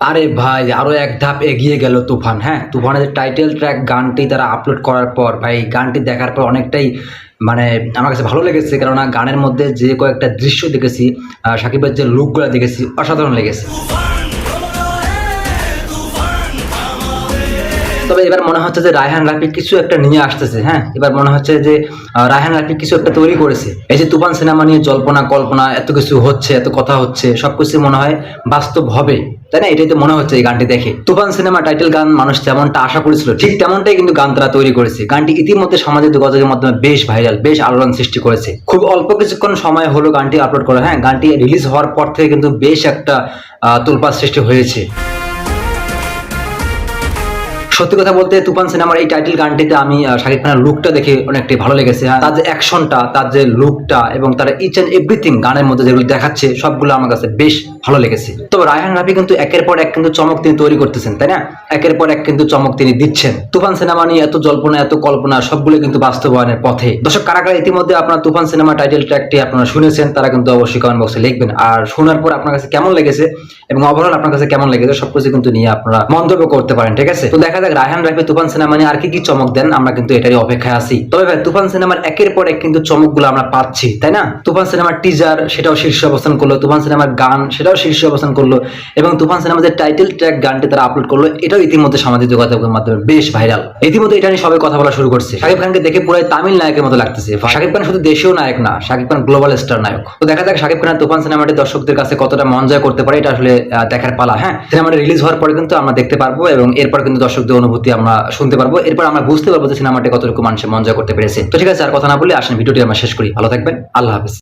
আরে ভাই, আরও এক ধাপ এগিয়ে গেল তুফান হ্যাঁ? তুফানের টাইটেল ট্র্যাক গানটি তারা আপলোড করার পর, ভাই, গানটি দেখার পর অনেকটাই মানে আমার কাছে ভালো লেগেছে, কেননা গানের মধ্যে যে কয়েকটা দৃশ্য দেখেছি সাকিবের যে লুকগুলো দেখেছি, অসাধারণ লেগেছে। তবে এবার মনে হচ্ছে যে রায়হান রাফি কিছু একটা নিয়ে আসতেছে হ্যাঁ? এবার মনে হচ্ছে যে রায়হান রাফি কিছু একটা তৈরি করেছে। এই যে তুফান সিনেমা নিয়ে জল্পনা কল্পনা এত কিছু হচ্ছে এত কথা হচ্ছে সবকিছু মনে হয় বাস্তব হবে। তাই না? এটাই তো মনে হচ্ছে এই গানটি দেখে। তুফান সিনেমা টাইটেল গান মানুষ যেমনটা আশা করেছিল ঠিক তেমনটাই কিন্তু গান তারা তৈরি করেছে। গানটি ইতিমধ্যে সামাজিক যোগাযোগের মাধ্যমে বেশ ভাইরাল বেশ আলোড়ন সৃষ্টি করেছে। খুব অল্প কিছুক্ষণ সময় হলো গানটি আপলোড করা হ্যাঁ? গানটি রিলিজ হওয়ার পর থেকে কিন্তু বেশ একটা আহ, তোলপাড় সৃষ্টি হয়েছে। সত্যি কথা বলতে তুফান সিনেমার এই টাইটেল গানটিতে আমি শাকিব খানের লুকটা দেখে অনেকটাই ভালো লেগেছে। তার যে অ্যাকশনটা তার যে লুকটা এবং তার ইচ অ্যান্ড এভরিথিং গানের মধ্যে যেগুলো দেখাচ্ছে, সবগুলো আমার কাছে বেশ ভালো লেগেছে। তবে রায়হান রাফি কিন্তু একের পর এক কিন্তু চমক তিনি তৈরি করতেছেন, তাই না? একের পর এক কিন্তু চমক তিনি দিচ্ছেন। তুফান সিনেমা নিয়ে এত জল্পনা, এত কল্পনা, সবগুলো কিন্তু বাস্তবায়নের পথে। দর্শক, কারা কারা ইতিমধ্যে আপনার তুফান সিনেমা টাইটেল ট্র্যাকটি আপনারা শুনেছেন, তারা কিন্তু অবশ্যই কমেন্ট বক্সে লিখবেন। আর শোনার পর আপনার কাছে কেমন লেগেছে এবং ওভারঅল আপনার কাছে কেমন লেগেছে, সবকিছু কিন্তু নিয়ে আপনারা মন্তব্য করতে পারেন, ঠিক আছে? তো দেখা যাক রায়হান রাফি তুফান সিনেমা নিয়ে আর কি কি চমক দেন? আমরা কিন্তু এটারই অপেক্ষায় আছি। তবে ভাই, তুফান সিনেমার একের পর এক কিন্তু চমকগুলো আমরা পাচ্ছি, তাই না? তুফান সিনেমার টিজার সেটাও শীর্ষে অবস্থান করল। তুফান সিনেমার গান, সেটাও শীর্ষে অবস্থান করল। এবং তুফান সিনেমার যে টাইটেল ট্র্যাক গানটি তারা আপলোড করল, এটাও ইতিমধ্যে সামাজিক যোগাযোগের মাধ্যমে বেশ ভাইরাল ইতিমধ্যে এটা নিয়ে সবাই কথা বলা শুরু করছে। শাকিব খানকে দেখে পুরো তামিল নায়কের মতো লাগতেছে। শাকিব খান শুধু দেশীয় নায়ক না, শাকিব খান গ্লোবাল স্টার নায়ক। তো দেখা যাক শাকিব খানের তুফান সিনেমাটি দর্শকদের কাছে কতটা মন জয় করতে পারে, এটা আসলে দেখার পালা হ্যাঁ? সিনেমাটি রিলিজ হওয়ার পরে কিন্তু আমরা দেখতে পারব এবং এরপর কিন্তু দর্শকদের অনুভূতি আমরা শুনতে পারব। এরপর আমরা বুঝতে পারব যে সিনেমাটি কতটুকু মানুষের মজা করতে পেরেছে। তো ঠিক আছে, আর কথা না বলে আসেন, ভিডিওটি আমরা শেষ করি। ভালো থাকবেন। আল্লাহ হাফিজ।